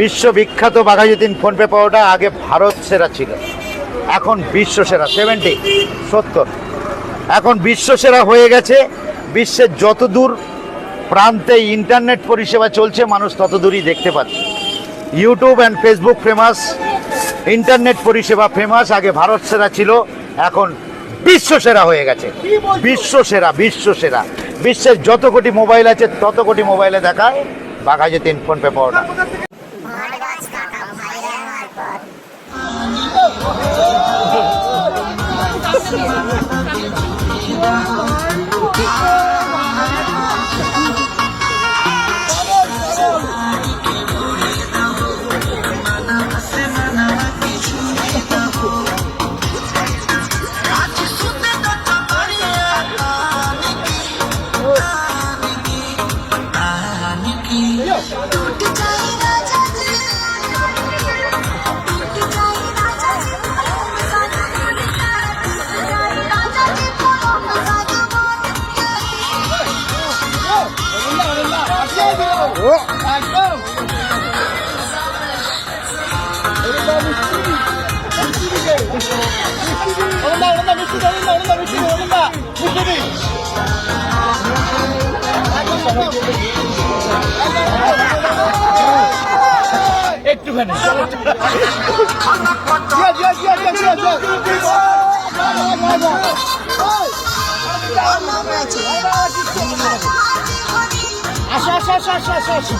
বিশ্ববিখ্যাত বাঘাযতীন ফোনপে পাওয়াটা আগে ভারত সেরা ছিল। এখন বিশ্ব সেরা সেভেন্টি সত্তর। এখন বিশ্ব সেরা হয়ে গেছে, বিশ্বের যত দূর প্রান্তে ইন্টারনেট পরিষেবা চলছে, মানুষ তত দূরই দেখতে পাচ্ছে। YouTube and Facebook famous internet পরিষেবা ফেমাস আগে ভারত সেরা ছিল, এখন বিশ্ব সেরা হয়ে গেছে। বিশ্ব সেরা বিশ্ব সেরা। বিশ্বের যত কোটি মোবাইল আছে, তত কোটি মোবাইলে দেখায় বাঘাযতীন ফোনপে পাওয়াটা মারগাছ কাকা ভাইরাল 오른다 오른다 무시비 জিয়া। আসো আসো আসো